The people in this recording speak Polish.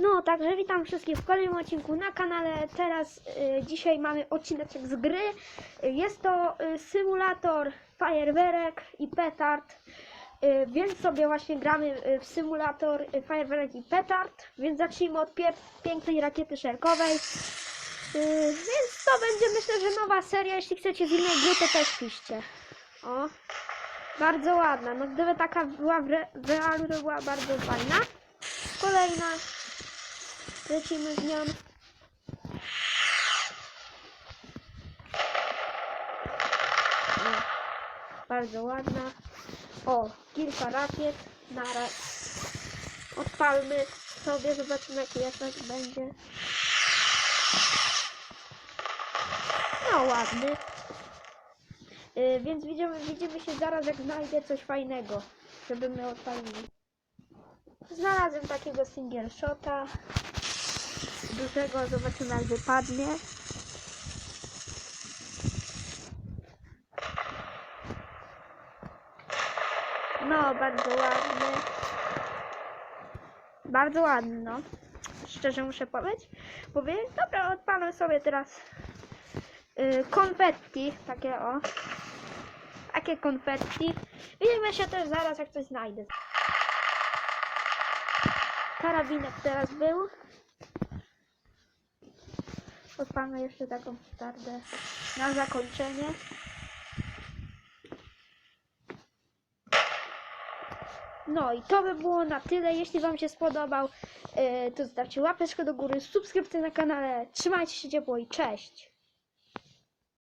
No, także witam wszystkich w kolejnym odcinku na kanale. Teraz y, dzisiaj mamy odcinek z gry. Jest to y, symulator fajerwerek i petard. Y, więc sobie właśnie gramy y, w symulator y, fajerwerek i petard. Więc zacznijmy od pięknej rakiety szelkowej. Y, więc to będzie myślę, że nowa seria. Jeśli chcecie z innej gry, to też piszcie. O, bardzo ładna. No gdyby taka była w, re- w realu, to była bardzo fajna. Kolejna. Lecimy z nią. Bardzo ładna. O, kilka rakiet. Naraz. Odpalmy sobie, zobaczymy jaki efekt będzie. No ładny. Yy, więc widzimy, widzimy się zaraz jak znajdę coś fajnego, żeby my odpalili. Znalazłem takiego single shota dużego, zobaczymy jak wypadnie. No, bardzo ładny. Bardzo ładny, no. Szczerze muszę powiedzieć. Powiedzieć, dobra, odpalę sobie teraz y, konfetti, takie o. Takie konfetti. Widzimy się też zaraz jak coś znajdę. Karabinek teraz był. Odpalmy jeszcze taką petardę na zakończenie. No i to by było na tyle. Jeśli Wam się spodobał, yy, to zostawcie łapeczkę do góry, subskrypcję na kanale. Trzymajcie się ciepło i cześć!